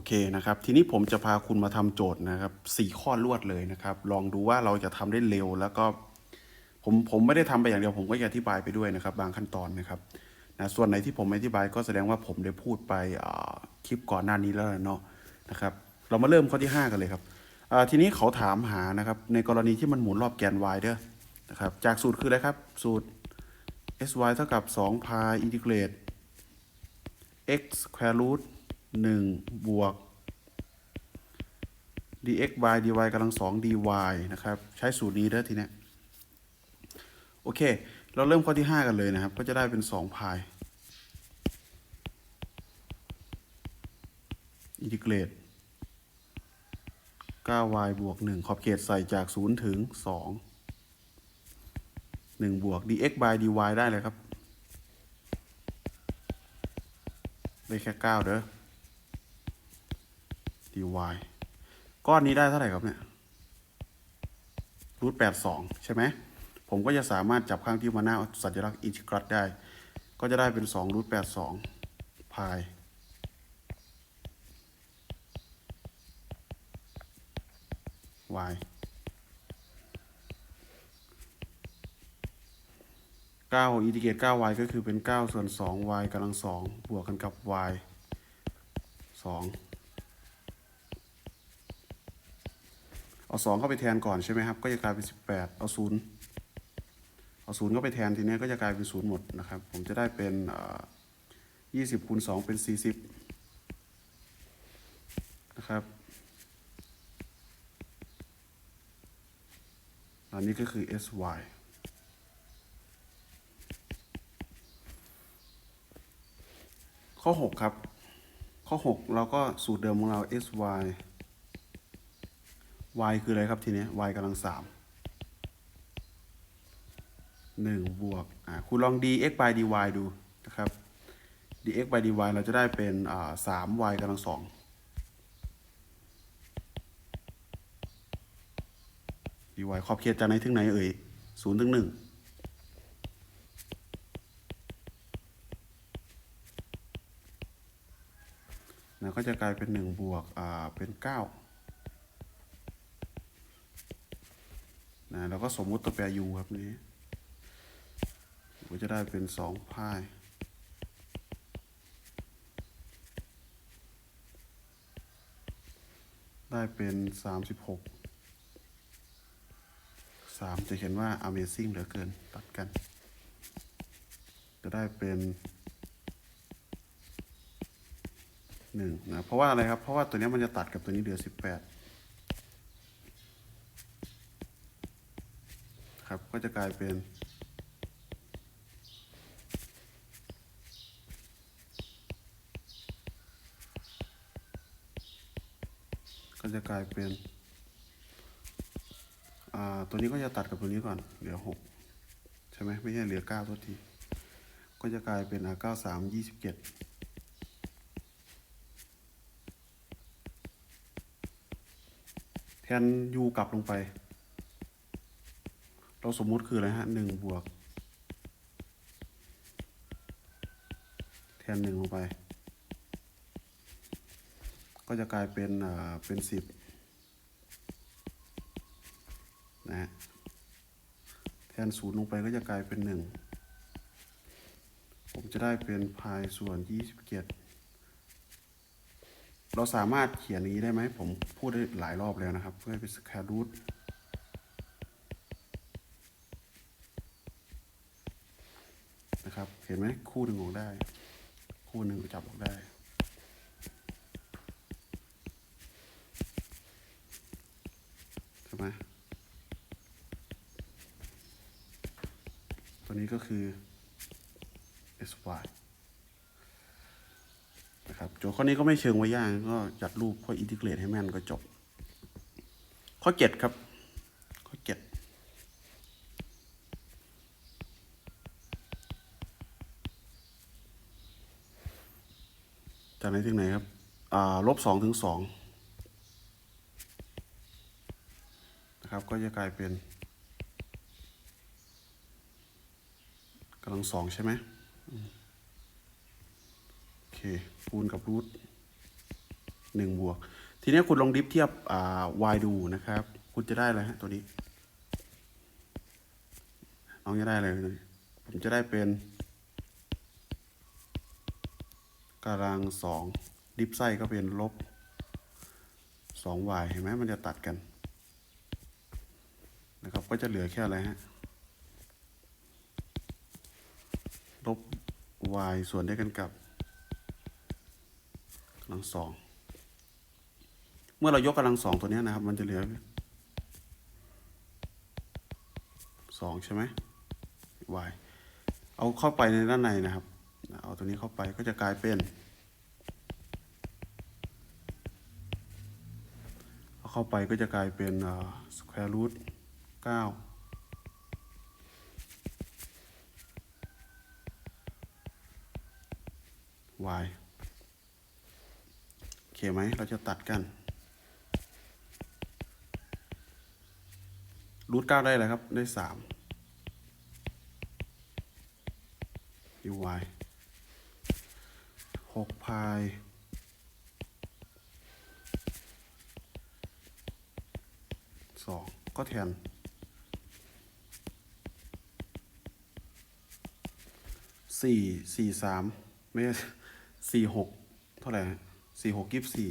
อเคนะครับ ทีนี้ผมจะพาคุณมาทำโจทย์นะครับสี่ข้อรวดเลยนะครับ ลองดูว่าเราจะทำได้เร็ว แล้วก็ผมผมไม่ได้ทำไปอย่างเดียวผมก็จะอธิบายไปด้วยนะครับ บางขั้นตอนนะครับนะส่วนไหนที่ผมอธิบายก็แสดงว่าผมได้พูดไปคลิปก่อนหน้านี้แล้วเนาะนะครับ เรามาเริ่มข้อที่ 5 กันเลยครับทีนี้เขาถามหานะครับ ในกรณีที่มันหมุนรอบแกน y เด้อนะครับ จากสูตรคืออะไรครับ สูตร sy เท่ากับ2 pi integrate x square root 1 บวก dx by dy กำลังสอง dy นะครับ ใช้สูตรนี้เด้อทีเนี้ยโอเค เราเริ่มข้อที่ 5 กันเลยนะครับ ก็จะได้เป็น2 pi integrate 9y บวก 1 ขอบเขตใส่จาก 0 ถึง 2 1 บวก dx by dy ได้เลยครับ ได้แค่ 9 เด้อ dy ก้อนนี้ได้เท่าไหร่ครับเนี่ยรูทแปดสองใช่ไหม ผมก็จะสามารถจับข้างที่มาหน้าสัญลักษณ์อินทิกรัตได้ ก็จะได้เป็นสองรูทแปดสองพาก้าอินทิเกรตเก้า y ก็คือเป็นเก้าส่วนสอง y กำลังสองบวกกันกับ y สอง เอาสองเข้าไปแทนก่อนใช่ไหมครับ ก็จะกลายเป็นสิบแปดเอาศูนย์เอาศูนย์เข้าไปแทนทีนี้ก็จะกลายเป็นศูนย์หมดนะครับ ผมจะได้เป็นยี่สิบคูณสองเป็นสี่สิบนะครับอันนี้ก็คือ sy ข้อหกครับ ข้อหกเราก็สูตรเดิมของเรา sy y คืออะไรครับทีนี้ย y กำลังสามหนึ่งบวกอ่าคุณลอง dx by dy ดูนะครับ dx by dy เราจะได้เป็นอ่าสาม y กำลังสอง dy ขอบเขตจากไหนถึงไหนเอ่ยศูนย์ถึงหนึ่งนะก็จะกลายเป็นหนึ่งบวกอ่าเป็นเก้า นะแล้วก็สมมุติตัวแปร u ครับนี้ก็จะได้เป็นสองพายได้เป็นสามสิบหกสามจะเห็นว่า amazing เหลือเกิน ตัดกัน จะได้เป็นหนึ่งนะ เพราะว่าอะไรครับ เพราะว่าตัวนี้มันจะตัดกับตัวนี้เหลือสิบแปด ครับ ก็จะกลายเป็น ก็จะกลายเป็นตัวนี้ก็จะตัดกับตัวนี้ก่อน เหลือหกใช่ไหมไม่ใช่เหลือเก้าตัวที ก็จะกลายเป็นอ่าเก้าสามยี่สิบเจ็ดแทน u กลับลงไป เราสมมุติคืออะไรฮะหนึ่งบวก แทนหนึ่งลงไป ก็จะกลายเป็นอ่าเป็นสิบนะฮะแทนศูนย์ลงไปก็จะกลายเป็นหนึ่งผมจะได้เป็นพายส่วนยี่สิบเจ็ดเราสามารถเขียนอย่างนี้ได้ไหม ผมพูดได้หลายรอบแล้วนะครับ เพื่อให้เป็นสแครรูท นะครับ เห็นไหมคู่หนึ่งออกได้ คู่หนึ่งจับออกได้ใช่ไหมตัวนี้ก็คือ sy นะครับโจทย์ข้อนี้ก็ไม่เชิงว่ายากก็จัดรูปค่อยอินทิเกรตให้แม่นก็จบ ข้อเจ็ดครับ ข้อเจากไหนถึงไหนครับ อ่าลบสองถึงสองนะครับ ก็จะกลายเป็นกำลังสองใช่ไหมโอเค คูณกับรูทหนึ่งบวก ทีนี้คุณลองดิฟเทียบ อ่า y ดูนะครับ คุณจะได้อะไรฮะตัวนี้น้องจะได้อะไรผมจะได้เป็น กำลังสองดิฟไส้ก็เป็นลบสอง y เห็นไหมมันจะตัดกัน นะครับ ก็จะเหลือแค่อะไรฮะลบ y ส่วนด้วยกันกับกำลังสองเมื่อเรายกกำลังสองตัวนี้นะครับ มันจะเหลือสองใช่ไหม y เอาเข้าไปในด้านในนะครับ เอาตัวนี้เข้าไปก็จะกลายเป็นเอาเข้าไปก็จะกลายเป็น square root เก้า y โอเคไหมเราจะตัดกันรูทเก้าได้อะไรครับ ได้สาม u y หกพายสองก็แทนสี่สี่สามไม่ใช่สี่หกเท่าไหร่สี่หกยี่สิบสี่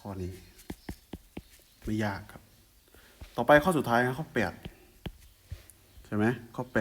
ข้อนี้ ไม่ยากครับ ต่อไปข้อสุดท้ายครับข้อแปดใช่ไหมข้อแป